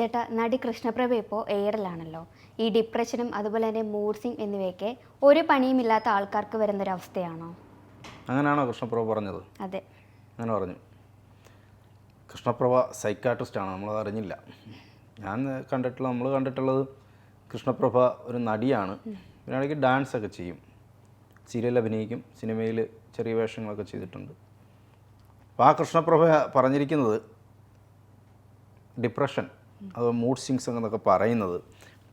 ചേട്ടാ നടി കൃഷ്ണപ്രഭ ഇപ്പോൾ എയറിലാണല്ലോ ഈ ഡിപ്രഷനും അതുപോലെ തന്നെ മൂഡ് സ്വിങ് എന്നിവയൊക്കെ ഒരു പണിയുമില്ലാത്ത ആൾക്കാർക്ക് വരുന്നൊരവസ്ഥയാണോ? അങ്ങനെയാണോ കൃഷ്ണപ്രഭ പറഞ്ഞത്? അതെ. അങ്ങനെ പറഞ്ഞു. കൃഷ്ണപ്രഭ സൈക്കാട്രിസ്റ്റാണ് നമ്മളത് അറിഞ്ഞില്ല. ഞാൻ കണ്ടിട്ടുള്ള നമ്മൾ കണ്ടിട്ടുള്ളത് കൃഷ്ണപ്രഭ ഒരു നടിയാണ്. പിന്നെ ഡാൻസ് ഒക്കെ ചെയ്യും. സീരിയൽ അഭിനയിക്കും സിനിമയിൽ ചെറിയ വേഷങ്ങളൊക്കെ ചെയ്തിട്ടുണ്ട്. അപ്പോൾ ആ കൃഷ്ണപ്രഭ പറഞ്ഞിരിക്കുന്നത് ഡിപ്രഷൻ അത് മൂഡ് സ്വിങ്സ് എന്നൊക്കെ പറയുന്നത്.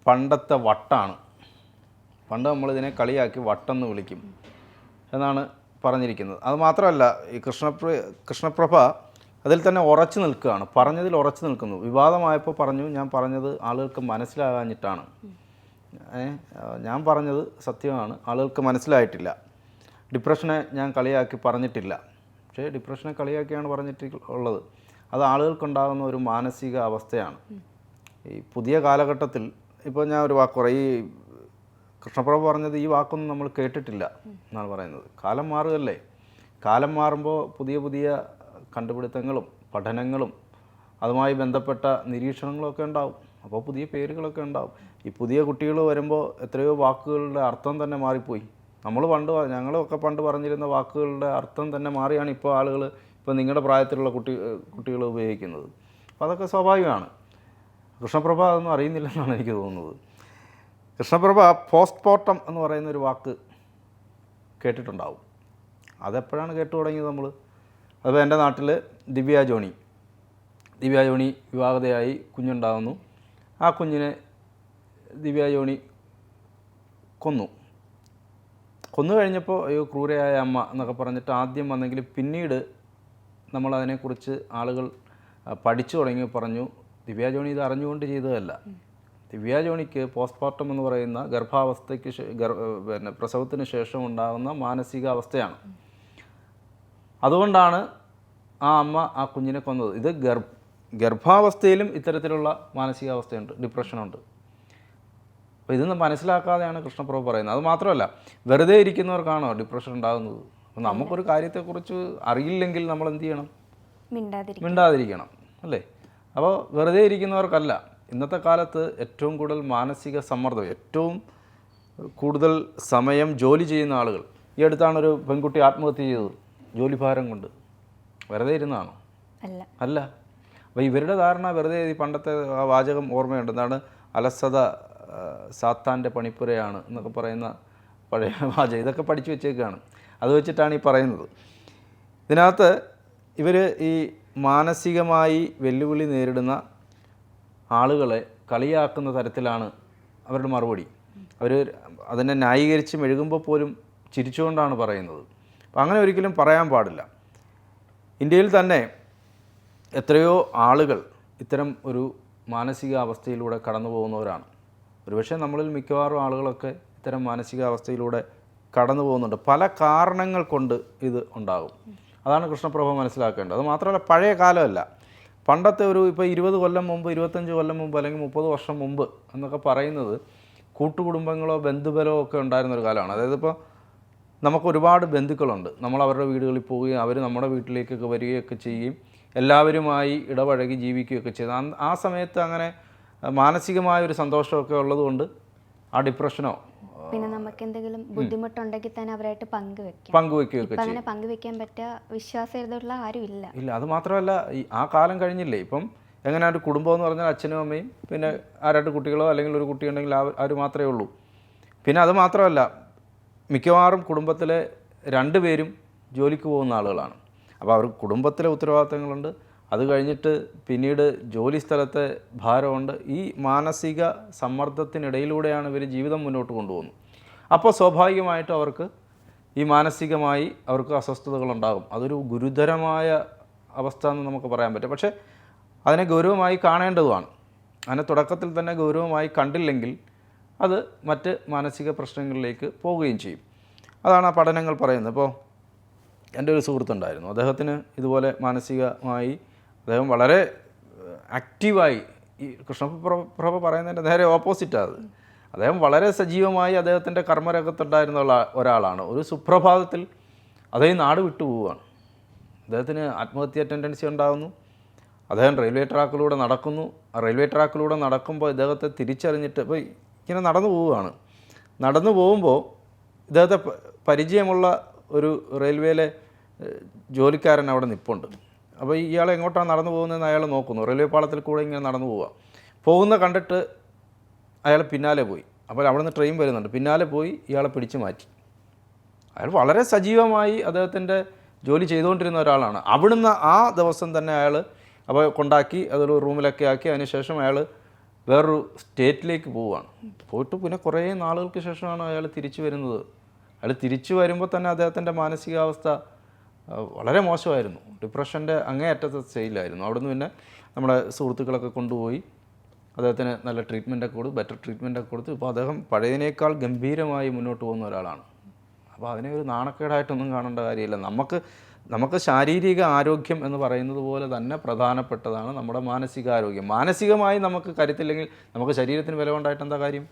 പണ്ടത്തെ വട്ടാണ്. പണ്ട് നമ്മളിതിനെ കളിയാക്കി വട്ടെന്ന് വിളിക്കും എന്നാണ് പറഞ്ഞിരിക്കുന്നത്. അത് മാത്രമല്ല ഈ കൃഷ്ണപ്ര കൃഷ്ണപ്രഭ അതിൽ തന്നെ ഉറച്ചു നിൽക്കുകയാണ്. പറഞ്ഞതിൽ ഉറച്ചു നിൽക്കുന്നു. വിവാദമായപ്പോൾ പറഞ്ഞു ഞാൻ പറഞ്ഞത് ആളുകൾക്ക് മനസ്സിലാകാഞ്ഞിട്ടാണ്. ഞാൻ പറഞ്ഞത് സത്യമാണ്. ആളുകൾക്ക് മനസ്സിലായിട്ടില്ല. ഡിപ്രഷനെ ഞാൻ കളിയാക്കി പറഞ്ഞിട്ടില്ല. പക്ഷേ ഡിപ്രഷനെ കളിയാക്കിയാണ് പറഞ്ഞിട്ട് ഉള്ളത്. അത് ആളുകൾക്കുണ്ടാകുന്ന ഒരു മാനസിക അവസ്ഥയാണ്. ഈ പുതിയ കാലഘട്ടത്തിൽ ഇപ്പോൾ ഞാൻ ഒരു വാക്ക് കുറേ ഈ കൃഷ്ണപ്രഭു പറഞ്ഞത് ഈ വാക്കൊന്നും നമ്മൾ കേട്ടിട്ടില്ല എന്നാണ് പറയുന്നത്. കാലം മാറുകയല്ലേ? കാലം മാറുമ്പോൾ പുതിയ പുതിയ കണ്ടുപിടുത്തങ്ങളും പഠനങ്ങളും അതുമായി ബന്ധപ്പെട്ട നിരീക്ഷണങ്ങളൊക്കെ ഉണ്ടാവും. അപ്പോൾ പുതിയ പേരുകളൊക്കെ ഉണ്ടാവും. ഈ പുതിയ കുട്ടികൾ വരുമ്പോൾ എത്രയോ വാക്കുകളുടെ അർത്ഥം തന്നെ മാറിപ്പോയി. നമ്മൾ പണ്ട് ഞങ്ങളൊക്കെ പണ്ട് പറഞ്ഞിരുന്ന വാക്കുകളുടെ അർത്ഥം തന്നെ മാറിയാണ് ഇപ്പോൾ ആളുകൾ ഇപ്പോൾ നിങ്ങളുടെ പ്രായത്തിലുള്ള കുട്ടി കുട്ടികൾ ഉപയോഗിക്കുന്നത്. അപ്പോൾ അതൊക്കെ സ്വാഭാവികമാണ്. കൃഷ്ണപ്രഭ അതൊന്നും അറിയുന്നില്ലെന്നാണ് എനിക്ക് തോന്നുന്നത്. കൃഷ്ണപ്രഭ പോസ്റ്റ്മോർട്ടം എന്ന് പറയുന്ന ഒരു വാക്ക് കേട്ടിട്ടുണ്ടാവും. അതെപ്പോഴാണ് കേട്ടു തുടങ്ങിയത് നമ്മൾ അപ്പോൾ എന്റെ നാട്ടിൽ ദിവ്യ ജോണി. ദിവ്യ ജോണി വിവാഹതയായി കുഞ്ഞുണ്ടാകുന്നു ആ കുഞ്ഞിനെ ദിവ്യ ജോണി കൊന്നു. കൊന്നു കഴിഞ്ഞപ്പോൾ അയ്യോ ക്രൂരയായ അമ്മ എന്നൊക്കെ പറഞ്ഞിട്ട് ആദ്യം വന്നെങ്കിൽ പിന്നീട് നമ്മൾ അതിനെക്കുറിച്ച് ആളുകൾ പഠിച്ചു തുടങ്ങി പറഞ്ഞു ദിവ്യ ജോണി ഇത് അറിഞ്ഞുകൊണ്ട് ചെയ്തതല്ല. ദിവ്യ ജോണിക്ക് പോസ്റ്റ്മോർട്ടം എന്ന് പറയുന്ന ഗർഭാവസ്ഥയ്ക്ക് പിന്നെ പ്രസവത്തിന് ശേഷം ഉണ്ടാകുന്ന മാനസികാവസ്ഥയാണ്. അതുകൊണ്ടാണ് ആ അമ്മ ആ കുഞ്ഞിനെ കൊന്നത്. ഇത് ഗർഭ ഗർഭാവസ്ഥയിലും ഇത്തരത്തിലുള്ള മാനസികാവസ്ഥയുണ്ട് ഡിപ്രഷനുണ്ട്. അപ്പോൾ ഇതൊന്നും മനസ്സിലാക്കാതെയാണ് കൃഷ്ണപ്രഭു പറയുന്നത്. അത് മാത്രമല്ല വെറുതെ ഇരിക്കുന്നവർക്കാണോ ഡിപ്രഷൻ ഉണ്ടാകുന്നത്? അപ്പോൾ നമുക്കൊരു കാര്യത്തെക്കുറിച്ച് അറിയില്ലെങ്കിൽ നമ്മൾ എന്ത് ചെയ്യണം? മിണ്ടാതിരിക്കണം. മിണ്ടാതിരിക്കണം അല്ലേ? അപ്പോൾ വെറുതെ ഇരിക്കുന്നവർക്കല്ല ഇന്നത്തെ കാലത്ത് ഏറ്റവും കൂടുതൽ മാനസിക സമ്മർദ്ദം ഏറ്റവും കൂടുതൽ സമയം ജോലി ചെയ്യുന്ന ആളുകൾ. ഈ അടുത്താണ് ഒരു പെൺകുട്ടി ആത്മഹത്യ ചെയ്തത് ജോലിഭാരം കൊണ്ട്. വെറുതെ ഇരുന്നാണോ? അല്ല. അല്ല. അപ്പോൾ ഇവരുടെ ധാരണ വെറുതെ ഈ പണ്ടത്തെ ആ വാചകം ഓർമ്മയുണ്ട്. എന്താണ്? അലസത സാത്താന്റെ പണിപ്പുരയാണ് എന്നൊക്കെ പറയുന്ന പഴയ വാചകം. ഇതൊക്കെ പഠിച്ചു വെച്ചേക്കാണ്. അത് വെച്ചിട്ടാണ് ഈ പറയുന്നത്. ഇതിനകത്ത് ഇവർ ഈ മാനസികമായി വെല്ലുവിളി നേരിടുന്ന ആളുകളെ കളിയാക്കുന്ന തരത്തിലാണ് അവരുടെ മറുപടി. അവർ അതിനെ ന്യായീകരിച്ച് മെഴുകുമ്പോൾ പോലും ചിരിച്ചുകൊണ്ടാണ് പറയുന്നത്. അപ്പം അങ്ങനെ ഒരിക്കലും പറയാൻ പാടില്ല. ഇന്ത്യയിൽ തന്നെ എത്രയോ ആളുകൾ ഇത്തരം ഒരു മാനസികാവസ്ഥയിലൂടെ കടന്നു പോകുന്നവരാണ് ഒരുപക്ഷെ നമ്മളിൽ മിക്കവാറും ആളുകളൊക്കെ ഇത്തരം മാനസികാവസ്ഥയിലൂടെ കടന്നു പോകുന്നുണ്ട്. പല കാരണങ്ങൾ കൊണ്ട് ഇത് ഉണ്ടാകും. അതാണ് കൃഷ്ണപ്രഭ മനസ്സിലാക്കേണ്ടത്. അത് മാത്രമല്ല പഴയ കാലമല്ല. പണ്ടത്തെ ഒരു ഇപ്പോൾ ഇരുപത് കൊല്ലം മുമ്പ് ഇരുപത്തഞ്ച് കൊല്ലം മുമ്പ് അല്ലെങ്കിൽ മുപ്പത് വർഷം മുമ്പ് എന്നൊക്കെ പറയുന്നത് കൂട്ടുകുടുംബങ്ങളോ ബന്ധുബലോ ഒക്കെ ഉണ്ടായിരുന്ന ഒരു കാലമാണ്. അതായത് ഇപ്പോൾ നമുക്ക് ഒരുപാട് ബന്ധുക്കളുണ്ട്. നമ്മൾ അവരുടെ വീടുകളിൽ പോവുകയും അവർ നമ്മുടെ വീട്ടിലേക്കൊക്കെ വരികയൊക്കെ ചെയ്യുകയും എല്ലാവരുമായി ഇടപഴകി ജീവിക്കുകയൊക്കെ ചെയ്ത്. ആ സമയത്ത് അങ്ങനെ മാനസികമായ ഒരു സന്തോഷമൊക്കെ ഉള്ളതുകൊണ്ട് ആ ഡിപ്രഷനോ പിന്നെ നമുക്ക് എന്തെങ്കിലും ബുദ്ധിമുട്ടുണ്ടെങ്കിൽ തന്നെ അവരായിട്ട് പങ്കുവെക്കാം. പങ്കുവെക്കുകയൊക്കെ അങ്ങനെ പങ്കുവെക്കാൻ പറ്റിയ വിശ്വാസമുള്ള ആരും ഇല്ല ഇല്ല അത് മാത്രമല്ല ആ കാലം കഴിഞ്ഞില്ലേ? ഇപ്പം എങ്ങനെ ഒരു കുടുംബം എന്ന് പറഞ്ഞാൽ അച്ഛനും അമ്മയും പിന്നെ ആ രണ്ട് കുട്ടികളോ അല്ലെങ്കിൽ ഒരു കുട്ടി ഉണ്ടെങ്കിൽ അവർ മാത്രമേ ഉള്ളൂ. പിന്നെ അത് മാത്രമല്ല മിക്കവാറും കുടുംബത്തിലെ രണ്ട് പേരും ജോലിക്ക് പോകുന്ന ആളുകളാണ്. അപ്പോൾ അവർ കുടുംബത്തിലെ ഉത്തരവാദിത്തങ്ങളുണ്ട് അത് കഴിഞ്ഞിട്ട് പിന്നീട് ജോലി സ്ഥലത്തെ ഭാരമുണ്ട്. ഈ മാനസിക സമ്മർദ്ദത്തിനിടയിലൂടെയാണ് ഇവർ ജീവിതം മുന്നോട്ട് കൊണ്ടുപോകുന്നത്. അപ്പോൾ സ്വാഭാവികമായിട്ട് അവർക്ക് ഈ മാനസികമായി അവർക്ക് അസ്വസ്ഥതകളുണ്ടാകും. അതൊരു ഗുരുതരമായ അവസ്ഥ എന്ന് നമുക്ക് പറയാൻ പറ്റും. പക്ഷേ അതിനെ ഗൗരവമായി കാണേണ്ടതുമാണ്. അതിനെ തുടക്കത്തിൽ തന്നെ ഗൗരവമായി കണ്ടില്ലെങ്കിൽ അത് മറ്റ് മാനസിക പ്രശ്നങ്ങളിലേക്ക് പോവുകയും ചെയ്യും. അതാണ് ആ പഠനങ്ങൾ പറയുന്നത്. ഇപ്പോൾ എന്റെ ഒരു സുഹൃത്തുണ്ടായിരുന്നു. അദ്ദേഹത്തിന് ഇതുപോലെ മാനസികമായി അദ്ദേഹം വളരെ ആക്റ്റീവായി ഈ കൃഷ്ണപ്രഭ പറയുന്നതിന്റെ നേരെ ഓപ്പോസിറ്റാണ് അത്. അദ്ദേഹം വളരെ സജീവമായി അദ്ദേഹത്തിന്റെ കർമ്മരംഗത്തുണ്ടായിരുന്ന ഒരാളാണ്. ഒരു സുപ്രഭാതത്തിൽ അദ്ദേഹം നാട് വിട്ടു പോവുകയാണ്. അദ്ദേഹത്തിന് ആത്മഹത്യ ടെൻഡൻസി ഉണ്ടാകുന്നു. അദ്ദേഹം റെയിൽവേ ട്രാക്കിലൂടെ നടക്കുന്നു. റെയിൽവേ ട്രാക്കിലൂടെ നടക്കുമ്പോൾ ഇദ്ദേഹത്തെ തിരിച്ചറിഞ്ഞിട്ട് ഇപ്പോൾ ഇങ്ങനെ നടന്നു പോവുകയാണ്. നടന്നു പോകുമ്പോൾ ഇദ്ദേഹത്തെ പരിചയമുള്ള ഒരു റെയിൽവേയിലെ ജോലിക്കാരൻ അവിടെ നിൽപ്പുണ്ട് അപ്പോൾ ഇയാൾ എങ്ങോട്ടാണ് നടന്നു പോകുന്നതെന്ന് അയാൾ നോക്കുന്നു. റെയിൽവേ പാളത്തിൽ കൂടെ ഇങ്ങനെ നടന്നു പോവുക. പോകുന്ന കണ്ടിട്ട് അയാൾ പിന്നാലെ പോയി. അപ്പോൾ അവിടെ നിന്ന് ട്രെയിൻ വരുന്നുണ്ട്. പിന്നാലെ പോയി ഇയാളെ പിടിച്ചു മാറ്റി. അയാൾ വളരെ സജീവമായി അദ്ദേഹത്തിന്റെ ജോലി ചെയ്തുകൊണ്ടിരുന്ന ഒരാളാണ്. അവിടുന്ന് ആ ദിവസം തന്നെ അയാൾ അപ്പോൾ കൊണ്ടാക്കി അതൊരു റൂമിലൊക്കെ ആക്കി അതിനുശേഷം അയാൾ വേറൊരു സ്റ്റേറ്റിലേക്ക് പോവുകയാണ്. പോയിട്ട് പിന്നെ കുറേ നാളുകൾക്ക് ശേഷമാണ് അയാൾ തിരിച്ചു വരുന്നത്. അയാൾ തിരിച്ചു വരുമ്പോൾ തന്നെ അദ്ദേഹത്തിന്റെ മാനസികാവസ്ഥ വളരെ മോശമായിരുന്നു. ഡിപ്രഷന്റെ അങ്ങേയറ്റത്തെ സ്റ്റേജിലായിരുന്നു അവിടുന്ന് പിന്നെ നമ്മുടെ സുഹൃത്തുക്കളൊക്കെ കൊണ്ടുപോയി അദ്ദേഹത്തിന് നല്ല ട്രീറ്റ്മെന്റൊക്കെ കൊടുത്തു ബെറ്റർ ട്രീറ്റ്മെന്റൊക്കെ കൊടുത്തു. ഇപ്പോൾ അദ്ദേഹം പഴയതിനേക്കാൾ ഗംഭീരമായി മുന്നോട്ട് പോകുന്ന ഒരാളാണ്. അപ്പോൾ അതിനെ ഒരു നാണക്കേടായിട്ടൊന്നും കാണേണ്ട കാര്യമില്ല. നമുക്ക് നമുക്ക് ശാരീരിക ആരോഗ്യം എന്ന് പറയുന്നത് പോലെ തന്നെ പ്രധാനപ്പെട്ടതാണ് നമ്മുടെ മാനസികാരോഗ്യം. മാനസികമായി നമുക്ക് കരുത്തില്ലെങ്കിൽ നമുക്ക് ശരീരത്തിന് വില കൊണ്ടായിട്ട് എന്താ കാര്യം?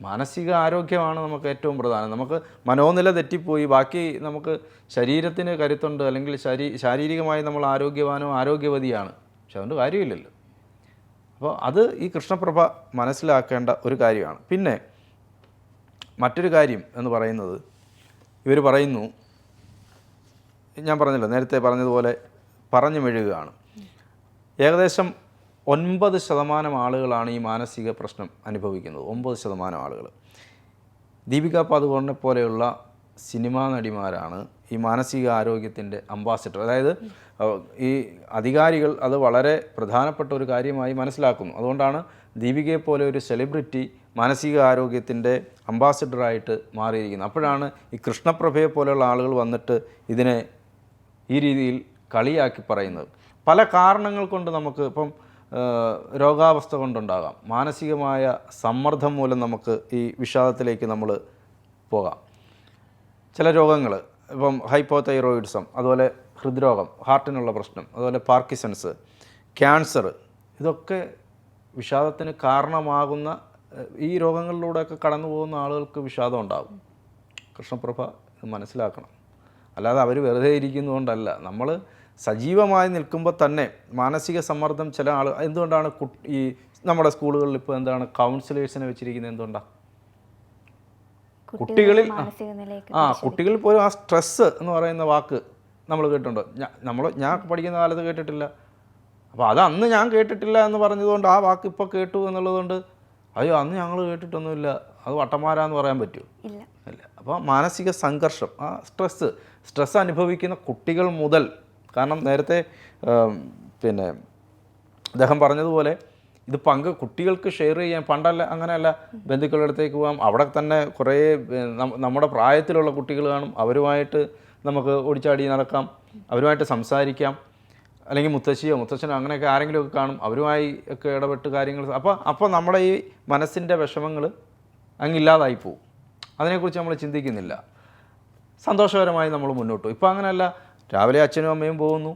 മാനസിക ആരോഗ്യമാണ് നമുക്ക് ഏറ്റവും പ്രധാനം. നമുക്ക് മനോനില തെറ്റിപ്പോയി ബാക്കി നമുക്ക് ശരീരത്തിന് കരുത്തുണ്ട് അല്ലെങ്കിൽ ശരീ ശാരീരികമായി നമ്മൾ ആരോഗ്യവാനോ ആരോഗ്യവതിയാണ്. പക്ഷെ അതുകൊണ്ട് കാര്യമില്ലല്ലോ. അപ്പോൾ അത് ഈ കൃഷ്ണപ്രഭ മനസ്സിലാക്കേണ്ട ഒരു കാര്യമാണ്. പിന്നെ മറ്റൊരു കാര്യം എന്ന് പറയുന്നത് ഇവർ പറയുന്നു ഞാൻ പറഞ്ഞല്ലോ നേരത്തെ പറഞ്ഞതുപോലെ പറഞ്ഞു മെഴുകുകയാണ് ഏകദേശം ഒൻപത് ശതമാനം ആളുകളാണ് ഈ മാനസിക പ്രശ്നം അനുഭവിക്കുന്നത്. ഒമ്പത് ശതമാനം ആളുകൾ. ദീപിക പാദുകോണിനെ പോലെയുള്ള സിനിമാ നടിമാരാണ് ഈ മാനസിക ആരോഗ്യത്തിന്റെ അംബാസിഡർ. അതായത് ഈ അധികാരികൾ അത് വളരെ പ്രധാനപ്പെട്ട ഒരു കാര്യമായി മനസ്സിലാക്കുന്നു. അതുകൊണ്ടാണ് ദീപികയെ പോലെ ഒരു സെലിബ്രിറ്റി മാനസിക ആരോഗ്യത്തിന്റെ അംബാസിഡറായിട്ട് മാറിയിരിക്കുന്നത്. അപ്പോഴാണ് ഈ കൃഷ്ണപ്രഭയെ പോലെയുള്ള ആളുകൾ വന്നിട്ട് ഇതിനെ ഈ രീതിയിൽ കളിയാക്കി പറയുന്നത്. പല കാരണങ്ങൾ കൊണ്ട് നമുക്ക് ഇപ്പം രോഗാവസ്ഥ കൊണ്ടുണ്ടാകാം. മാനസികമായ സമ്മർദ്ദം മൂലം നമുക്ക് ഈ വിഷാദത്തിലേക്ക് നമ്മൾ പോകാം. ചില രോഗങ്ങൾ ഇപ്പം ഹൈപ്പോതൈറോയിഡ്സം അതുപോലെ ഹൃദ്രോഗം ഹാർട്ടിനുള്ള പ്രശ്നം അതുപോലെ പാർക്കിസൺസ് ക്യാൻസർ ഇതൊക്കെ വിഷാദത്തിന് കാരണമാകുന്ന ഈ രോഗങ്ങളിലൂടെയൊക്കെ കടന്നു പോകുന്ന ആളുകൾക്ക് വിഷാദം ഉണ്ടാകും. കൃഷ്ണപ്രഭ മനസ്സിലാക്കണം. അല്ലാതെ അവർ വെറുതെ ഇരിക്കുന്നതുകൊണ്ടല്ല. നമ്മൾ സജീവമായി നിൽക്കുമ്പോൾ തന്നെ മാനസിക സമ്മർദ്ദം ചില ആൾ എന്തുകൊണ്ടാണ് ഈ നമ്മുടെ സ്കൂളുകളിൽ ഇപ്പോൾ എന്താണ് കൗൺസിലേഴ്സിനെ വെച്ചിരിക്കുന്നത് എന്തുകൊണ്ടാണ് കുട്ടികളിൽ ആ. കുട്ടികളിൽ പോലും ആ സ്ട്രെസ്സ് എന്ന് പറയുന്ന വാക്ക് നമ്മൾ കേട്ടിട്ടുണ്ടോ? നമ്മൾ ഞാൻ പഠിക്കുന്ന കാലത്ത് കേട്ടിട്ടില്ല. അപ്പോൾ അത് അന്ന് ഞാൻ കേട്ടിട്ടില്ല എന്ന് പറഞ്ഞതുകൊണ്ട് ആ വാക്ക് ഇപ്പോൾ കേട്ടു എന്നുള്ളതുകൊണ്ട് അയ്യോ അന്ന് ഞങ്ങൾ കേട്ടിട്ടൊന്നുമില്ല. അത് വട്ടന്മാരാന്ന് പറയാൻ പറ്റുമോ ഇല്ല. അപ്പോൾ മാനസിക സംഘർഷം ആ സ്ട്രെസ്സ് സ്ട്രെസ്സ് അനുഭവിക്കുന്ന കുട്ടികൾ മുതൽ കാരണം നേരത്തെ പിന്നെ അദ്ദേഹം പറഞ്ഞതുപോലെ ഇത് പങ്ക് കുട്ടികൾക്ക് ഷെയർ ചെയ്യാൻ പണ്ടല്ല അങ്ങനെയല്ല ബന്ധുക്കളുടെ അടുത്തേക്ക് പോകാം. അവിടെ തന്നെ കുറേ നമ്മുടെ പ്രായത്തിലുള്ള കുട്ടികൾ കാണും. അവരുമായിട്ട് നമുക്ക് ഓടിച്ചാടി നടക്കാം. അവരുമായിട്ട് സംസാരിക്കാം. അല്ലെങ്കിൽ മുത്തശ്ശിയോ മുത്തശ്ശനോ അങ്ങനെയൊക്കെ ആരെങ്കിലുമൊക്കെ കാണും. അവരുമായി ഒക്കെ ഇടപെട്ട് കാര്യങ്ങൾ അപ്പോൾ അപ്പോൾ നമ്മുടെ ഈ മനസ്സിന്റെ വിഷമങ്ങൾ അങ്ങില്ലാതായി പോകും അതിനെക്കുറിച്ച് നമ്മൾ ചിന്തിക്കുന്നില്ല. സന്തോഷകരമായി നമ്മൾ മുന്നോട്ട് ഇപ്പോൾ അങ്ങനെയല്ല രാവിലെ അച്ഛനും അമ്മയും പോകുന്നു.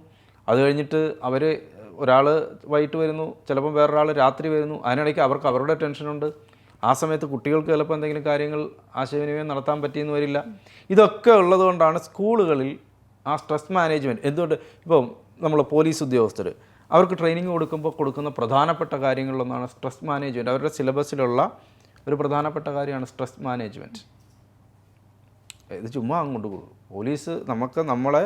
അത് കഴിഞ്ഞിട്ട് അവർ ഒരാൾ വൈകിട്ട് വരുന്നു ചിലപ്പം വേറൊരാൾ രാത്രി വരുന്നു. അതിനിടയ്ക്ക് അവർക്ക് അവരുടെ ടെൻഷനുണ്ട് ആ സമയത്ത് കുട്ടികൾക്ക് ചിലപ്പോൾ എന്തെങ്കിലും കാര്യങ്ങൾ ആശയവിനിമയം നടത്താൻ പറ്റിയെന്ന് വരില്ല. ഇതൊക്കെ ഉള്ളതുകൊണ്ടാണ് സ്കൂളുകളിൽ ആ സ്ട്രെസ് മാനേജ്മെന്റ് എന്തുകൊണ്ട് ഇപ്പം നമ്മൾ പോലീസ് ഉദ്യോഗസ്ഥർ അവർക്ക് ട്രെയിനിങ് കൊടുക്കുമ്പോൾ കൊടുക്കുന്ന പ്രധാനപ്പെട്ട കാര്യങ്ങളിലൊന്നാണ് സ്ട്രെസ് മാനേജ്മെന്റ് അവരുടെ സിലബസിലുള്ള ഒരു പ്രധാനപ്പെട്ട കാര്യമാണ് സ്ട്രെസ് മാനേജ്മെന്റ് ഇത് ചുമ്മാ അങ്ങോട്ട് കൊടുക്കും പോലീസ് നമുക്ക് നമ്മളെ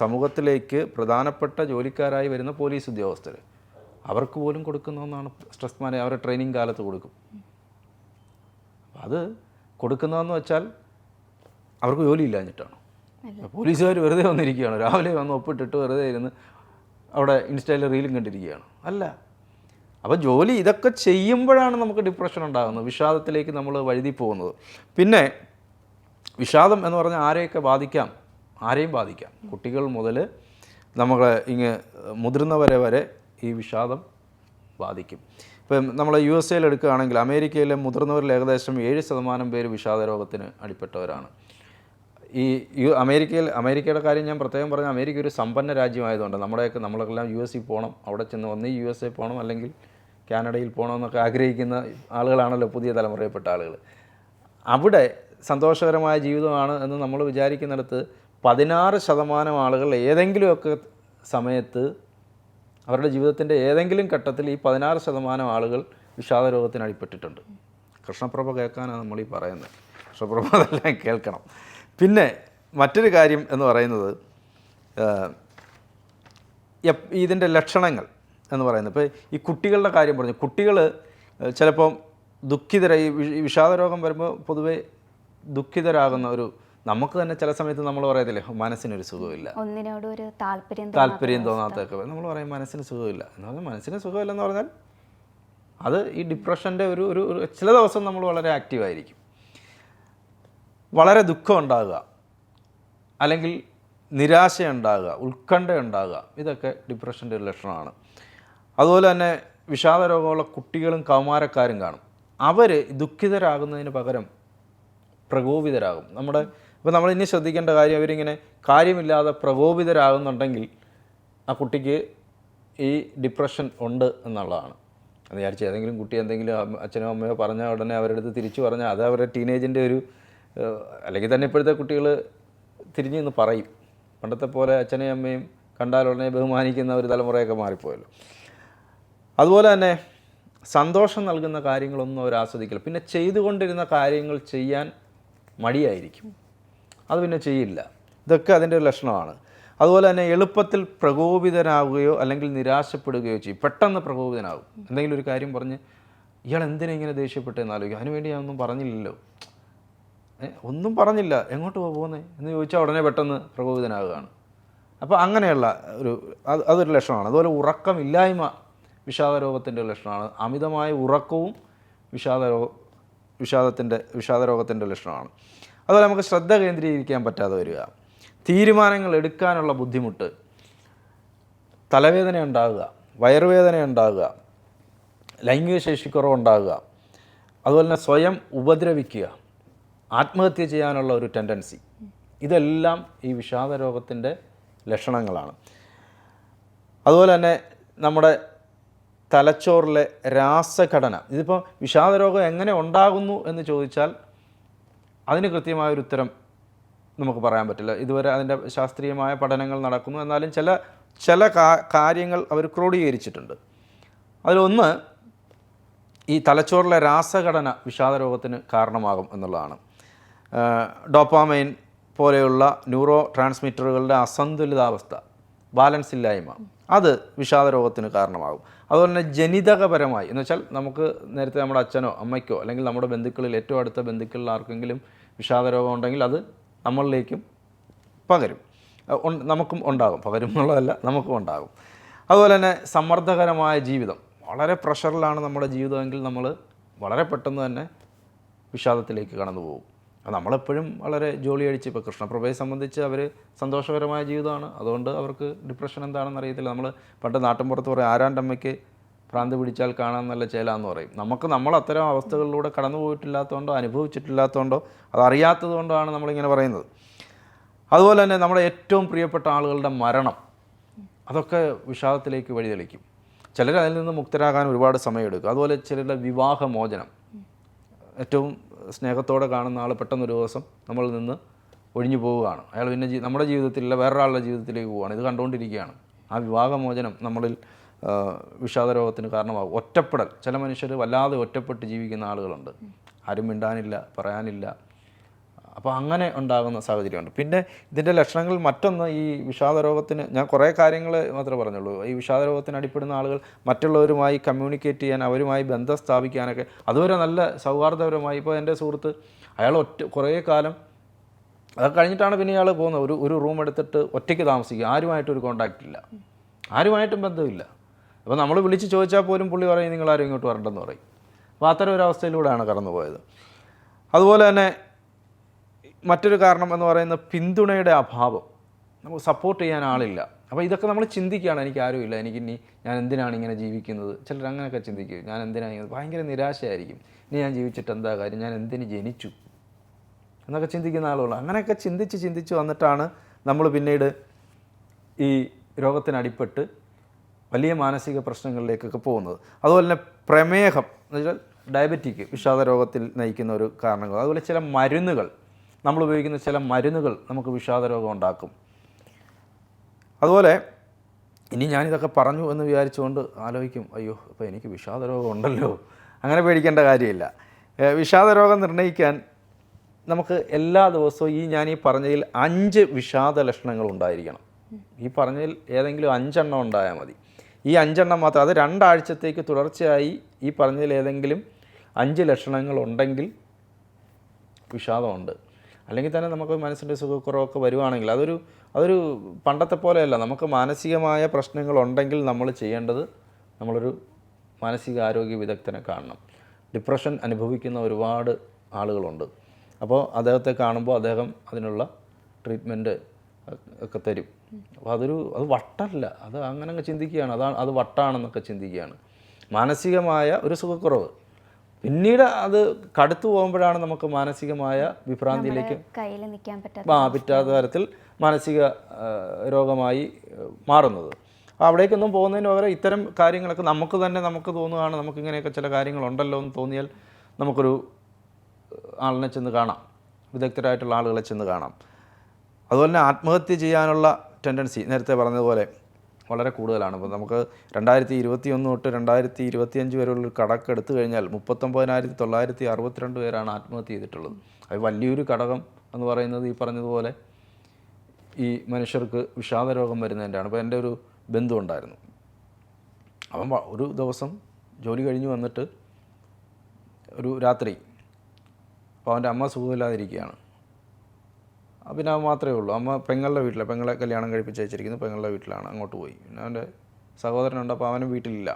സമൂഹത്തിലേക്ക് പ്രധാനപ്പെട്ട ജോലിക്കാരായി വരുന്ന പോലീസ് ഉദ്യോഗസ്ഥർ അവർക്ക് പോലും കൊടുക്കുന്ന ഒന്നാണ് സ്ട്രെസ് മാനേജ് അവരുടെ ട്രെയിനിങ് കാലത്ത് കൊടുക്കും. അത് കൊടുക്കുന്നതെന്ന് വെച്ചാൽ അവർക്ക് ജോലി ഇല്ലാഞ്ഞിട്ടാണ്. പോലീസുകാർ വെറുതെ വന്നിരിക്കുകയാണ്. രാവിലെ വന്ന് ഒപ്പിട്ടിട്ട് വെറുതെ ഇരുന്ന് അവിടെ ഇൻസ്റ്റയിൽ റീലും കണ്ടിരിക്കുകയാണ്. അല്ല. അപ്പോൾ ജോലി ഇതൊക്കെ ചെയ്യുമ്പോഴാണ് നമുക്ക് ഡിപ്രഷൻ ഉണ്ടാകുന്നത്. വിഷാദത്തിലേക്ക് നമ്മൾ വഴുതി പോകുന്നത് പിന്നെ വിഷാദം എന്ന് പറഞ്ഞാൽ ആരെയൊക്കെ ബാധിക്കാം? ആരെയും ബാധിക്കാം. കുട്ടികൾ മുതൽ നമ്മളെ ഇങ്ങ് മുതിർന്നവരെ വരെ ഈ വിഷാദം ബാധിക്കും. ഇപ്പം നമ്മൾ യു എസ് എയിൽ എടുക്കുകയാണെങ്കിൽ അമേരിക്കയിലെ മുതിർന്നവരിൽ ഏകദേശം ഏഴ് ശതമാനം പേര് വിഷാദ രോഗത്തിന് അടിപ്പെട്ടവരാണ്. ഈ യു അമേരിക്കയിൽ അമേരിക്കയുടെ കാര്യം ഞാൻ പ്രത്യേകം പറഞ്ഞാൽ അമേരിക്ക ഒരു സമ്പന്ന രാജ്യമായതുകൊണ്ട് നമ്മുടെയൊക്കെ നമ്മളെല്ലാം യു എസ് സി പോകണം അവിടെ ചെന്ന് വന്ന് യു എസ് എ പോകണം അല്ലെങ്കിൽ കാനഡയിൽ പോകണം എന്നൊക്കെ ആഗ്രഹിക്കുന്ന ആളുകളാണല്ലോ പുതിയ തലമുറയിൽപ്പെട്ട ആളുകൾ അവിടെ സന്തോഷകരമായ ജീവിതമാണ് എന്ന് നമ്മൾ വിചാരിക്കുന്നിടത്ത് പതിനാറ് ശതമാനം ആളുകൾ ഏതെങ്കിലുമൊക്കെ സമയത്ത് അവരുടെ ജീവിതത്തിന്റെ ഏതെങ്കിലും ഘട്ടത്തിൽ ഈ പതിനാറ് ശതമാനം ആളുകൾ വിഷാദ രോഗത്തിന് അടിപ്പെട്ടിട്ടുണ്ട്. കൃഷ്ണപ്രഭ കേൾക്കാനാണ് നമ്മൾ ഈ പറയുന്നത്. കൃഷ്ണപ്രഭ അതെല്ലാം കേൾക്കണം. പിന്നെ മറ്റൊരു കാര്യം എന്ന് പറയുന്നത് ഇതിന്റെ ലക്ഷണങ്ങൾ എന്ന് പറയുന്നത്. ഇപ്പോൾ ഈ കുട്ടികളുടെ കാര്യം പറഞ്ഞു. കുട്ടികൾ ചിലപ്പം ദുഃഖിതരായി വിഷാദ രോഗം വരുമ്പോൾ പൊതുവേ ദുഃഖിതരാകുന്ന ഒരു നമുക്ക് തന്നെ ചില സമയത്ത് നമ്മൾ പറയത്തില്ലേ മനസ്സിനൊരു സുഖമില്ല. ഒന്നിനോട് ഒരു താല്പര്യം താല്പര്യം തോന്നാത്തൊക്കെ നമ്മൾ പറയും മനസ്സിന് സുഖമില്ല. എന്ന് പറഞ്ഞാൽ മനസ്സിന് സുഖമില്ലെന്ന് പറഞ്ഞാൽ അത് ഈ ഡിപ്രഷന്റെ ഒരു ഒരു ഒരു ചില ദിവസം നമ്മൾ വളരെ ആക്റ്റീവായിരിക്കും വളരെ ദുഃഖം ഉണ്ടാകുക. അല്ലെങ്കിൽ നിരാശ ഉണ്ടാകുക ഉത്കണ്ഠ ഉണ്ടാകുക ഇതൊക്കെ ഡിപ്രഷന്റെ ഒരു ലക്ഷണമാണ്. അതുപോലെ തന്നെ വിഷാദ രോഗമുള്ള കുട്ടികളും കൗമാരക്കാരും കാണും. അവർ ദുഃഖിതരാകുന്നതിന് പകരം പ്രകോപിതരാകും. നമ്മുടെ ഇപ്പോൾ നമ്മൾ ഇനി ശ്രദ്ധിക്കേണ്ട കാര്യം അവരിങ്ങനെ കാര്യമില്ലാതെ പ്രകോപിതരാകുന്നുണ്ടെങ്കിൽ ആ കുട്ടിക്ക് ഈ ഡിപ്രഷൻ ഉണ്ട് എന്നുള്ളതാണ്. അത് വിചാരിച്ച് ഏതെങ്കിലും കുട്ടി എന്തെങ്കിലും അച്ഛനോ അമ്മയോ പറഞ്ഞ ഉടനെ അവരുടെ അടുത്ത് തിരിച്ചു പറഞ്ഞാൽ അത് അവരുടെ ടീനേജിന്റെ ഒരു അല്ലെങ്കിൽ തന്നെ ഇപ്പോഴത്തെ കുട്ടികൾ തിരിഞ്ഞു നിന്ന് പറയും. പണ്ടത്തെ പോലെ അച്ഛനെയും അമ്മയും കണ്ടാൽ ഉടനെ ബഹുമാനിക്കുന്ന ഒരു തലമുറയൊക്കെ മാറിപ്പോയല്ലോ. അതുപോലെ തന്നെ സന്തോഷം നൽകുന്ന കാര്യങ്ങളൊന്നും അവർ ആസ്വദിക്കില്ല പിന്നെ ചെയ്തുകൊണ്ടിരുന്ന കാര്യങ്ങൾ ചെയ്യാൻ മടിയായിരിക്കും. അത് പിന്നെ ചെയ്യില്ല. ഇതൊക്കെ അതിന്റെ ഒരു ലക്ഷണമാണ്. അതുപോലെ തന്നെ എളുപ്പത്തിൽ പ്രകോപിതനാവുകയോ അല്ലെങ്കിൽ നിരാശപ്പെടുകയോ ചെയ്യും. പെട്ടെന്ന് പ്രകോപിതനാകും എന്തെങ്കിലും ഒരു കാര്യം പറഞ്ഞ് ഇയാൾ എന്തിനാ ഇങ്ങനെ ദേഷ്യപ്പെട്ടെന്ന് ആലോചിക്കും. അതിനുവേണ്ടി ഞാൻ ഒന്നും പറഞ്ഞില്ലല്ലോ. ഒന്നും പറഞ്ഞില്ല. എങ്ങോട്ട് പോകുന്നേ എന്ന് ചോദിച്ചാൽ ഉടനെ പെട്ടെന്ന് പ്രകോപിതനാകുകയാണ് അപ്പോൾ അങ്ങനെയുള്ള ഒരു അത് അതൊരു ലക്ഷണമാണ്. അതുപോലെ ഉറക്കമില്ലായ്മ വിഷാദരോഗത്തിന്റെ ലക്ഷണമാണ്. അമിതമായ ഉറക്കവും വിഷാദരോഗ വിഷാദത്തിന്റെ വിഷാദരോഗത്തിന്റെ ലക്ഷണമാണ്. അതുപോലെ നമുക്ക് ശ്രദ്ധ കേന്ദ്രീകരിക്കാൻ പറ്റാതെ വരിക. തീരുമാനങ്ങൾ എടുക്കാനുള്ള ബുദ്ധിമുട്ട്. തലവേദന ഉണ്ടാകുക വയറുവേദന ഉണ്ടാകുക ലൈംഗിക ശേഷിക്കുറവുണ്ടാകുക അതുപോലെ തന്നെ സ്വയം ഉപദ്രവിക്കുക ആത്മഹത്യ ചെയ്യാനുള്ള ഒരു ടെൻഡൻസി ഇതെല്ലാം ഈ വിഷാദ രോഗത്തിന്റെ ലക്ഷണങ്ങളാണ്. അതുപോലെ തന്നെ നമ്മുടെ തലച്ചോറിലെ രാസഘടന. ഇതിപ്പോൾ വിഷാദരോഗം എങ്ങനെ ഉണ്ടാകുന്നു എന്ന് ചോദിച്ചാൽ അതിന് കൃത്യമായൊരു ഉത്തരം നമുക്ക് പറയാൻ പറ്റില്ല. ഇതുവരെ അതിന്റെ ശാസ്ത്രീയമായ പഠനങ്ങൾ നടക്കുന്നു. എന്നാലും ചില ചില കാര്യങ്ങൾ അവർ ക്രോഡീകരിച്ചിട്ടുണ്ട്. അതിലൊന്ന് ഈ തലച്ചോറിലെ രാസഘടന വിഷാദ രോഗത്തിന് കാരണമാകും എന്നുള്ളതാണ്. ഡോപ്പാമൈൻ പോലെയുള്ള ന്യൂറോ ട്രാൻസ്മിറ്ററുകളുടെ അസന്തുലിതാവസ്ഥ ബാലൻസ് ഇല്ലായ്മ അത് വിഷാദ രോഗത്തിന് കാരണമാകും. അതുപോലെ തന്നെ ജനിതകപരമായി എന്ന് വെച്ചാൽ നമുക്ക് നേരത്തെ നമ്മുടെ അച്ഛനോ അമ്മയ്ക്കോ അല്ലെങ്കിൽ നമ്മുടെ ബന്ധുക്കളിൽ ഏറ്റവും അടുത്ത ബന്ധുക്കളിൽ ആർക്കെങ്കിലും വിഷാദ രോഗം ഉണ്ടെങ്കിൽ അത് നമ്മളിലേക്കും പകരും. നമുക്കും ഉണ്ടാകും. പകരും എന്നുള്ളതല്ല നമുക്കും ഉണ്ടാകും. അതുപോലെ തന്നെ സമ്മർദ്ദകരമായ ജീവിതം. വളരെ പ്രഷറിലാണ് നമ്മുടെ ജീവിതമെങ്കിൽ നമ്മൾ വളരെ പെട്ടെന്ന് തന്നെ വിഷാദത്തിലേക്ക് കടന്നു പോകും. നമ്മളെപ്പോഴും വളരെ ജോലി അടിച്ച് ഇപ്പോൾ കൃഷ്ണപ്രഭയെ സംബന്ധിച്ച് അവർ സന്തോഷകരമായ ജീവിതമാണ്. അതുകൊണ്ട് അവർക്ക് ഡിപ്രഷൻ എന്താണെന്ന് അറിയത്തില്ല. നമ്മൾ പണ്ട് നാട്ടിൻപുറത്ത് പറയും ആരാണ്ടമ്മയ്ക്ക് ഭ്രാന്ത് പിടിച്ചാൽ കാണാൻ നല്ല ചേല എന്ന് പറയും. നമുക്ക് നമ്മൾ അത്തരം അവസ്ഥകളിലൂടെ കടന്നു പോയിട്ടില്ലാത്തതുകൊണ്ടോ അനുഭവിച്ചിട്ടില്ലാത്തതുകൊണ്ടോ അതറിയാത്തത് കൊണ്ടാണ് നമ്മളിങ്ങനെ പറയുന്നത്. അതുപോലെ തന്നെ നമ്മുടെ ഏറ്റവും പ്രിയപ്പെട്ട ആളുകളുടെ മരണം അതൊക്കെ വിഷാദത്തിലേക്ക് വഴിതെളിക്കും. ചിലർ അതിൽ നിന്ന് മുക്തരാകാൻ ഒരുപാട് സമയമെടുക്കും. അതുപോലെ ചിലരുടെ വിവാഹമോചനം. ഏറ്റവും സ്നേഹത്തോടെ കാണുന്ന ആൾ പെട്ടെന്നൊരു ദിവസം നമ്മളിൽ നിന്ന് ഒഴിഞ്ഞു പോവുകയാണ്. അയാൾ പിന്നെ നമ്മുടെ ജീവിതത്തിലുള്ള വേറൊരാളുടെ ജീവിതത്തിലേക്ക് പോവുകയാണ്. ഇത് കണ്ടുകൊണ്ടിരിക്കുകയാണ്. ആ വിവാഹമോചനം നമ്മളിൽ ആ, വിഷാദ രോഗത്തിന് കാരണമാകും ഒറ്റപ്പെടൽ. ചില മനുഷ്യർ വല്ലാതെ ഒറ്റപ്പെട്ട് ജീവിക്കുന്ന ആളുകളുണ്ട്. ആരും മിണ്ടാനില്ല പറയാനില്ല. അപ്പോൾ അങ്ങനെ ഉണ്ടാകുന്ന സാഹചര്യമുണ്ട്. പിന്നെ ഇതിന്റെ ലക്ഷണങ്ങൾ മറ്റൊന്ന് ഈ വിഷാദ രോഗത്തിന് ഞാൻ കുറേ കാര്യങ്ങൾ മാത്രമേ പറഞ്ഞുള്ളൂ. ഈ വിഷാദരോഗത്തിന് അടിപ്പെടുന്ന ആളുകൾ മറ്റുള്ളവരുമായി കമ്മ്യൂണിക്കേറ്റ് ചെയ്യാൻ അവരുമായി ബന്ധം സ്ഥാപിക്കാനൊക്കെ അതുവരെ നല്ല സൗഹാർദ്ദപരമായി ഇപ്പോൾ എന്റെ സുഹൃത്ത് അയാൾ ഒറ്റ കുറേ കാലം അത് കഴിഞ്ഞിട്ടാണ് പിന്നെ ഇയാൾ പോകുന്നത്. ഒരു ഒരു റൂം എടുത്തിട്ട് ഒറ്റയ്ക്ക് താമസിക്കുക. ആരുമായിട്ടൊരു കോണ്ടാക്റ്റ് ഇല്ല. ആരുമായിട്ടും ബന്ധമില്ല. അപ്പോൾ നമ്മൾ വിളിച്ച് ചോദിച്ചാൽ പോലും പുള്ളി പറയും നിങ്ങൾ ആരും ഇങ്ങോട്ട് വരണ്ടെന്ന് പറയും. അപ്പോൾ അത്തരം ഒരു അവസ്ഥയിലൂടെയാണ് കടന്നുപോയത്. അതുപോലെ തന്നെ മറ്റൊരു കാരണം എന്ന് പറയുന്ന പിന്തുണയുടെ അഭാവം. നമുക്ക് സപ്പോർട്ട് ചെയ്യാൻ ആളില്ല. അപ്പോൾ ഇതൊക്കെ നമ്മൾ ചിന്തിക്കുകയാണ് എനിക്ക് ആരുമില്ല എനിക്ക് ഇനി ഞാൻ എന്തിനാണ് ഇങ്ങനെ ജീവിക്കുന്നത്? ചിലർ അങ്ങനെയൊക്കെ ചിന്തിക്കും ഞാൻ എന്തിനാണ് ഭയങ്കര നിരാശയായിരിക്കും. ഇനി ഞാൻ ജീവിച്ചിട്ട് എന്താ കാര്യം? ഞാൻ എന്തിന് ജനിച്ചു? എന്നൊക്കെ ചിന്തിക്കുന്ന ആളുകളാണ് അങ്ങനെയൊക്കെ ചിന്തിച്ച് ചിന്തിച്ച് വന്നിട്ടാണ് നമ്മൾ പിന്നീട് ഈ രോഗത്തിനടിപ്പെട്ട് വലിയ മാനസിക പ്രശ്നങ്ങളിലേക്കൊക്കെ പോകുന്നത്. അതുപോലെ തന്നെ പ്രമേഹം എന്ന് വെച്ചാൽ ഡയബറ്റിക് വിഷാദ രോഗത്തിൽ നയിക്കുന്ന ഒരു കാരണങ്ങൾ. അതുപോലെ ചില മരുന്നുകൾ നമ്മൾ ഉപയോഗിക്കുന്ന ചില മരുന്നുകൾ നമുക്ക് വിഷാദ രോഗം ഉണ്ടാക്കും. അതുപോലെ ഇനി ഞാനിതൊക്കെ പറഞ്ഞു എന്ന് വിചാരിച്ചുകൊണ്ട് ആലോചിക്കും അയ്യോ അപ്പോൾ എനിക്ക് വിഷാദ രോഗം ഉണ്ടല്ലോ അങ്ങനെ പേടിക്കേണ്ട കാര്യമില്ല. വിഷാദ രോഗം നിർണയിക്കാൻ നമുക്ക് എല്ലാ ദിവസവും ഈ ഞാൻ ഈ പറഞ്ഞതിൽ അഞ്ച് വിഷാദ ലക്ഷണങ്ങൾ ഉണ്ടായിരിക്കണം. ഈ പറഞ്ഞതിൽ ഏതെങ്കിലും അഞ്ചെണ്ണം ഉണ്ടായാൽ മതി. ഈ അഞ്ചെണ്ണം മാത്രം അത് രണ്ടാഴ്ചത്തേക്ക് തുടർച്ചയായി ഈ പറഞ്ഞതിൽ ഏതെങ്കിലും അഞ്ച് ലക്ഷണങ്ങളുണ്ടെങ്കിൽ വിഷാദമുണ്ട്. അല്ലെങ്കിൽ തന്നെ നമുക്ക് മനസ്സിന്റെ സുഖക്കുറവൊക്കെ വരുവാണെങ്കിൽ അതൊരു അതൊരു പണ്ടത്തെ പോലെയല്ല. നമുക്ക് മാനസികമായ പ്രശ്നങ്ങളുണ്ടെങ്കിൽ നമ്മൾ ചെയ്യേണ്ടത് നമ്മളൊരു മാനസികാരോഗ്യ വിദഗ്ധനെ കാണണം. ഡിപ്രഷൻ അനുഭവിക്കുന്ന ഒരുപാട് ആളുകളുണ്ട്. അപ്പോൾ അദ്ദേഹത്തെ കാണുമ്പോൾ അദ്ദേഹം അതിനുള്ള ട്രീറ്റ്മെന്റ് ഒക്കെ തരും. അപ്പോൾ അതൊരു അത് വട്ടല്ല. അത് അങ്ങനെ അങ്ങ് ചിന്തിക്കുകയാണ്. അതാണ് അത് വട്ടാണെന്നൊക്കെ ചിന്തിക്കുകയാണ്. മാനസികമായ ഒരു സുഖക്കുറവ്. പിന്നീട് അത് കടുത്തു പോകുമ്പോഴാണ് നമുക്ക് മാനസികമായ വിഭ്രാന്തിയിലേക്ക് ആ പറ്റാത്ത തരത്തിൽ മാനസിക രോഗമായി മാറുന്നത്. അവിടേക്കൊന്നും പോകുന്നതിന് പകരം ഇത്തരം കാര്യങ്ങളൊക്കെ നമുക്ക് തന്നെ നമുക്ക് തോന്നുകയാണ്. നമുക്കിങ്ങനെയൊക്കെ ചില കാര്യങ്ങളുണ്ടല്ലോ എന്ന് തോന്നിയാൽ നമുക്കൊരു ആളിനെ ചെന്ന് കാണാം. വിദഗ്ധരായിട്ടുള്ള ആളുകളെ ചെന്ന് കാണാം. അതുപോലെ തന്നെ ആത്മഹത്യ ചെയ്യാനുള്ള ടെൻഡൻസി നേരത്തെ പറഞ്ഞതുപോലെ വളരെ കൂടുതലാണ്. അപ്പോൾ നമുക്ക് രണ്ടായിരത്തി ഇരുപത്തി ഒന്ന് തൊട്ട് രണ്ടായിരത്തി ഇരുപത്തിയഞ്ച് വരെയുള്ള ഒരു കടക്ക് എടുത്തു കഴിഞ്ഞാൽ മുപ്പത്തൊമ്പതിനായിരത്തി തൊള്ളായിരത്തി അറുപത്തിരണ്ട് പേരാണ് ആത്മഹത്യ ചെയ്തിട്ടുള്ളത്. അത് വലിയൊരു ഘടകം എന്ന് പറയുന്നത് ഈ പറഞ്ഞതുപോലെ ഈ മനുഷ്യർക്ക് വിഷാദ രോഗം വരുന്നതിന്റെയാണ്. അപ്പോൾ എന്റെ ഒരു ബന്ധു ഉണ്ടായിരുന്നു. അവൻ ഒരു ദിവസം ജോലി കഴിഞ്ഞ് വന്നിട്ട് ഒരു രാത്രി അപ്പോൾ അവന്റെ അമ്മ സുഖമില്ലാതിരിക്കുകയാണ്. പിന്നെ മാത്രമേ ഉള്ളൂ. അമ്മ പെങ്ങളുടെ വീട്ടിലാണ് പെങ്ങളെ കല്യാണം കഴിപ്പിച്ച് വെച്ചിരിക്കുന്നു പെങ്ങളുടെ വീട്ടിലാണ് അങ്ങോട്ട് പോയി. പിന്നെ അവന്റെ സഹോദരനുണ്ട് അപ്പോൾ അവനും വീട്ടിലില്ല.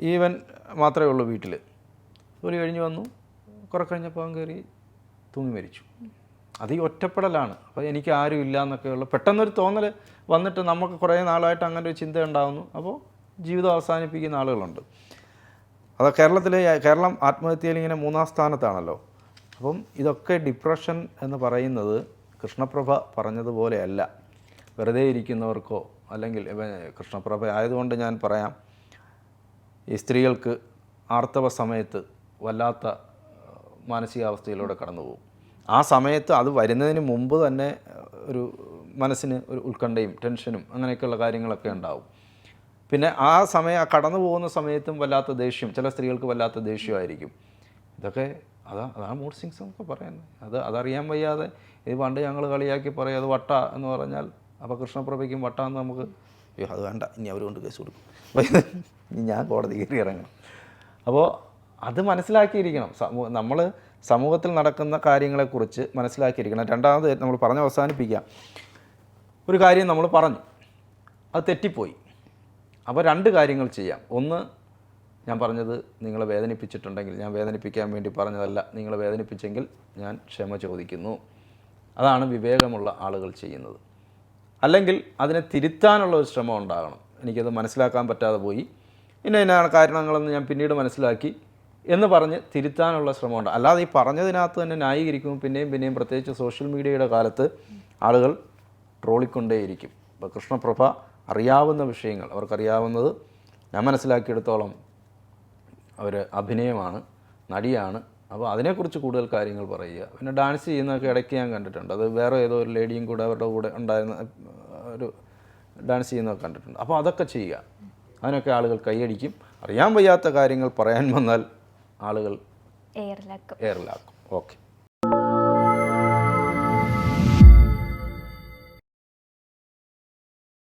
ഈവൻ മാത്രമേ ഉള്ളൂ വീട്ടിൽ ജോലി കഴിഞ്ഞ് വന്നു. കുറെ കഴിഞ്ഞപ്പോൾ അവൻ കയറി തൂങ്ങി മരിച്ചു. അത് ഈ ഒറ്റപ്പെടലാണ്. അപ്പോൾ എനിക്ക് ആരും ഇല്ല എന്നൊക്കെയുള്ള പെട്ടെന്നൊരു തോന്നൽ വന്നിട്ട് നമുക്ക് കുറേ നാളായിട്ട് അങ്ങനെ ഒരു ചിന്ത ഉണ്ടാകുന്നു അപ്പോൾ ജീവിതം അവസാനിപ്പിക്കുന്ന ആളുകളുണ്ട്. അത് കേരളത്തിലെ കേരളം ആത്മഹത്യയിൽ ഇങ്ങനെ മൂന്നാം സ്ഥാനത്താണല്ലോ. അപ്പം ഇതൊക്കെ ഡിപ്രഷൻ എന്ന് പറയുന്നത് കൃഷ്ണപ്രഭ പറഞ്ഞതുപോലെയല്ല. വെറുതെ ഇരിക്കുന്നവർക്കോ അല്ലെങ്കിൽ കൃഷ്ണപ്രഭ ആയതുകൊണ്ട് ഞാൻ പറയാം ഈ സ്ത്രീകൾക്ക് ആർത്തവ സമയത്ത് വല്ലാത്ത മാനസികാവസ്ഥയിലൂടെ കടന്നു പോകും ആ സമയത്ത് അത് വരുന്നതിന് മുമ്പ് തന്നെ ഒരു മനസ്സിന് ഒരു ഉത്കണ്ഠയും ടെൻഷനും അങ്ങനെയൊക്കെയുള്ള കാര്യങ്ങളൊക്കെ ഉണ്ടാവും. പിന്നെ ആ സമയം കടന്നു പോകുന്ന സമയത്തും വല്ലാത്ത ദേഷ്യം ചില സ്ത്രീകൾക്ക് വല്ലാത്ത ദേഷ്യമായിരിക്കും ഇതൊക്കെ അതാ അതാണ് മൂഡ് സിങ്സ് എന്നൊക്കെ പറയുന്നത്. അത് അതറിയാൻ വയ്യാതെ ഇത് പണ്ട് ഞങ്ങൾ കളിയാക്കി പറയും അത് വട്ട എന്ന് പറഞ്ഞാൽ അപ്പോൾ കൃഷ്ണപ്രഭയ്ക്കും വട്ട എന്ന് നമുക്ക് അയ്യോ അത് വേണ്ട ഇനി അവരുകൊണ്ട് കേസ് കൊടുക്കും. ഞാൻ കോടതി കയറി ഇറങ്ങണം. അപ്പോൾ അത് മനസ്സിലാക്കിയിരിക്കണം. നമ്മൾ സമൂഹത്തിൽ നടക്കുന്ന കാര്യങ്ങളെക്കുറിച്ച് മനസ്സിലാക്കിയിരിക്കണം. രണ്ടാമത് നമ്മൾ പറഞ്ഞ് അവസാനിപ്പിക്കാം. ഒരു കാര്യം നമ്മൾ പറഞ്ഞു. അത് തെറ്റിപ്പോയി. അപ്പോൾ രണ്ട് കാര്യങ്ങൾ ചെയ്യാം. ഒന്ന് ഞാൻ പറഞ്ഞത് നിങ്ങളെ വേദനിപ്പിച്ചിട്ടുണ്ടെങ്കിൽ ഞാൻ വേദനിപ്പിക്കാൻ വേണ്ടി പറഞ്ഞതല്ല നിങ്ങളെ വേദനിപ്പിച്ചെങ്കിൽ ഞാൻ ക്ഷമ ചോദിക്കുന്നു. അതാണ് വിവേകമുള്ള ആളുകൾ ചെയ്യുന്നത്. അല്ലെങ്കിൽ അതിനെ തിരുത്താനുള്ള ഒരു ശ്രമം ഉണ്ടാകണം. എനിക്കത് മനസ്സിലാക്കാൻ പറ്റാതെ പോയി. ഇന്ന ഇന്ന കാരണങ്ങളെന്ന് ഞാൻ പിന്നീട് മനസ്സിലാക്കി എന്ന് പറഞ്ഞ് തിരുത്താനുള്ള ശ്രമമുണ്ട് അല്ലാതെ ഈ പറഞ്ഞതിനകത്ത് തന്നെ ന്യായീകരിക്കും പിന്നെയും പിന്നെയും പ്രത്യേകിച്ച് സോഷ്യൽ മീഡിയയുടെ കാലത്ത് ആളുകൾ ട്രോളിക്കൊണ്ടേയിരിക്കും. ഇപ്പോൾ കൃഷ്ണപ്രഭ അറിയാവുന്ന വിഷയങ്ങൾ അവർക്കറിയാവുന്നത് ഞാൻ മനസ്സിലാക്കിയെടുത്തോളം അവർ അഭിനയമാണ് നടിയാണ്. അപ്പോൾ അതിനെക്കുറിച്ച് കൂടുതൽ കാര്യങ്ങൾ പറയുക. പിന്നെ ഡാൻസ് ചെയ്യുന്നതൊക്കെ ഇടയ്ക്ക് ഞാൻ കണ്ടിട്ടുണ്ട്. അത് വേറെ ഏതോ ഒരു ലേഡിയും കൂടെ അവരുടെ കൂടെ ഉണ്ടായിരുന്ന ഒരു ഡാൻസ് ചെയ്യുന്നതൊക്കെ കണ്ടിട്ടുണ്ട്. അപ്പോൾ അതൊക്കെ ചെയ്യുക. അതിനൊക്കെ ആളുകൾ കൈയടിക്കും. അറിയാൻ വയ്യാത്ത കാര്യങ്ങൾ പറയാൻ വന്നാൽ ആളുകൾ എയറിലാക്കും. എയറിലാക്കും. ഓക്കെ.